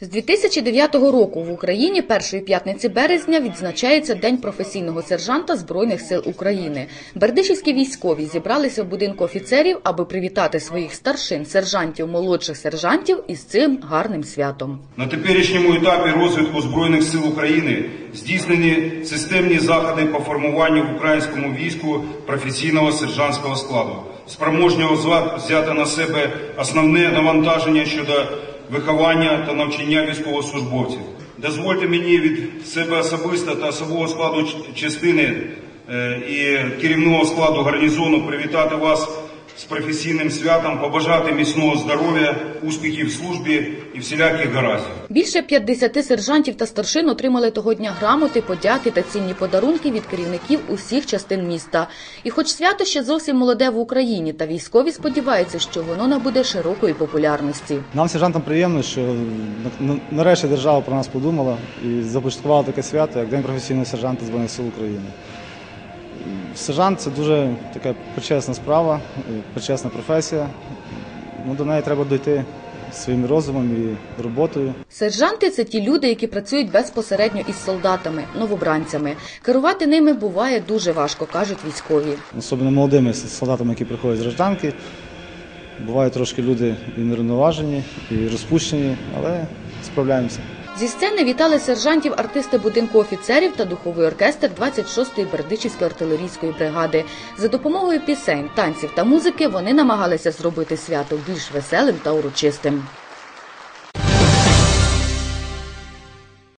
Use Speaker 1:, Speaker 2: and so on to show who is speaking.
Speaker 1: З 2009 року в Україні першої п'ятниці березня відзначається День професійного сержанта Збройних сил України. Бердичівські військові зібралися в будинку офіцерів, аби привітати своїх старшин, сержантів, молодших сержантів із цим гарним святом.
Speaker 2: На теперішньому етапі розвитку Збройних сил України здійснені системні заходи по формуванню в українському війську професійного сержантського складу, спроможнього взяти на себе основне навантаження щодо виховання та навчання військовослужбовців. Дозвольте мені від себе особисто та особового складу частини е, і керівного складу гарнізону привітати вас професійним святом, побажати міцного здоров'я, успіхів в службі і всіляких гараздів.
Speaker 1: Більше 50 сержантів та старшин отримали того дня грамоти, подяки та цінні подарунки від керівників усіх частин міста. І хоч свято ще зовсім молоде в Україні, та військові сподіваються, що воно набуде широкої популярності.
Speaker 3: Нам, сержантам, приємно, що на- на- нарешті держава про нас подумала і започаткувала таке свято, як День професійного сержанта Збройних сил України. Сержант це дуже така почесна справа, е, почесна професія. Ну, до неї треба дойти своїм розумом і роботою.
Speaker 1: Сержанти це ті люди, які працюють безпосередньо із солдатами, новобранцями. Керувати ними буває дуже важко, кажуть військові.
Speaker 3: Особливо молодими солдатами, які приходять з гражданки. Бувають трошки люди і нерівноважені, і розпущені, але справляємося.
Speaker 1: Зі сцени вітали сержантів артисти будинку офіцерів та духовий оркестр 26-ї Бердичівської артилерійської бригади. За допомогою пісень, танців та музики вони намагалися зробити свято більш веселим та урочистим.